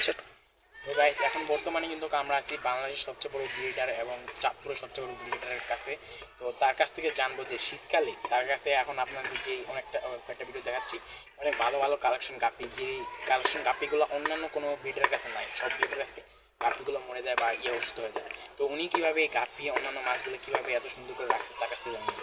আচ্ছা। গাইস এখন বর্তমানে কিন্তু আমরা আছি বাংলাদেশের সবচেয়ে বড় ব্রিডার এবং চাঁদপুরের সবচেয়ে বড় ব্রিডারের কাছে। তো তার কাছ থেকে জানব যে শীতকালে তার কাছে এখন আপনাদের যে অনেকটা কয়েকটা ভিডিও দেখাচ্ছি, অনেক ভালো ভালো কালেকশন গাপি যে কালেকশন গাপিগুলো অন্যান্য কোনো ব্রিডারের কাছে নাই, সব ব্রিডারের কাছে গাপিগুলো মরে যায় বা ইয়ে অসুস্থ হয়ে যায়। তো উনি কীভাবে এই গাপি অন্যান্য মাছগুলো কীভাবে এত সুন্দর করে রাখছে তার কাছ থেকে জানব। একটু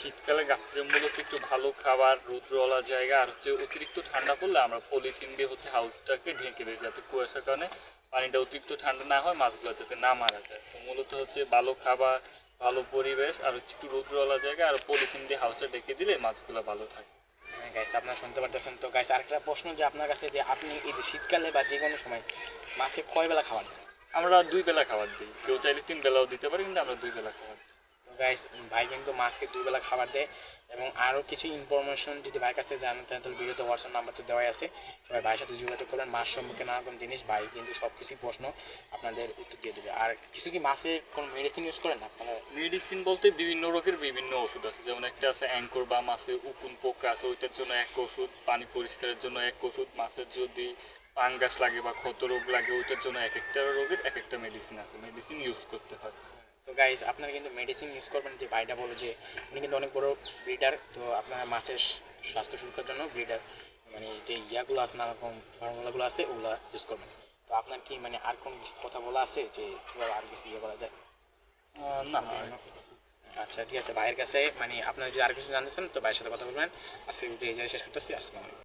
শীতকালে গাছের মূলত একটু ভালো খাবার রৌদ্রওয়ালা জায়গা আর হচ্ছে অতিরিক্ত ঠান্ডা পড়লে আমরা পলিথিন দিয়ে হচ্ছে হাউসটাকে ঢেকে দিই যাতে কুয়াশার কারণে পানিটা অতিরিক্ত ঠান্ডা না হয় মাছগুলো যাতে না মারা যায়। তো মূলত হচ্ছে ভালো খাবার ভালো পরিবেশ আর হচ্ছে একটু রৌদ্রওয়ালা জায়গা আর পলিথিন দিয়ে হাউসটা ঢেকে দিলে মাছগুলো ভালো থাকে। হ্যাঁ গাইস আপনারা শুনতে পারতেছেন তো গাইস আরেকটা প্রশ্ন যে আপনার কাছে যে আপনি এই যে শীতকালে বা যে কোনো সময় মাছকে কয় বেলা খাবার দেন? আমরা দুই বেলা খাবার দিই। কেউ চাইলে তিন বেলাও দিতে পারি কিন্তু আমরা দুই বেলা খাবার দিই। গাইস ভাই কিন্তু মাছকে দুই বেলা খাবার দেয় এবং আরও কিছু ইনফরমেশন যদি ভাইয়ের কাছে জানেন তাহলে ভিডিওতে হোয়াটসঅ্যাপ নাম্বার তো দেওয়াই আছে। সবাই ভাইয়ের সাথে যোগাযোগ করবেন। মাছ সম্পর্কে নানা রকম জিনিস ভাই কিন্তু সব কিছুই প্রশ্ন আপনাদের উত্তর দিয়ে দেবে। আর কিছু কি মাছের কোনো মেডিসিন ইউজ করেন আপনারা? মেডিসিন বলতে বিভিন্ন রোগের বিভিন্ন ওষুধ আছে। যেমন একটা আছে অ্যাঙ্কর বা মাছের উকুন পোকা আছে, ওইটার জন্য এক ওষুধ, পানি পরিষ্কারের জন্য এক ওষুধ, মাছের যদি পাঙ্গাস লাগে বা ক্ষত রোগ লাগে, ওইটার জন্য এক একটা রোগের এক একটা মেডিসিন আছে। মেডিসিন ইউজ করতে হয়। গাইস আপনারা কিন্তু মেডিসিন ইউজ করবেন যে ভাইটা বলো যে উনি কিন্তু অনেক বড় ব্রিডার তো আপনারা মাছের স্বাস্থ্য সুরক্ষার জন্য ব্রিডার মানে যে ইয়াগুলো আছে নানা রকম ফর্মুলাগুলো আছে ওগুলো ইউজ করবেন। তো আপনার কি মানে আর কোন কথা বলা আছে যে কীভাবে আর কিছু ইয়ে করা যায়? না আচ্ছা ঠিক আছে ভাইয়ের কাছে মানে আপনারা যদি আর কিছু জানতে চান তো ভাইয়ের সাথে কথা বলবেন। আজকে ভিডিও এই জায়গায় শেষ করতেছি আসসালামু আলাইকুম।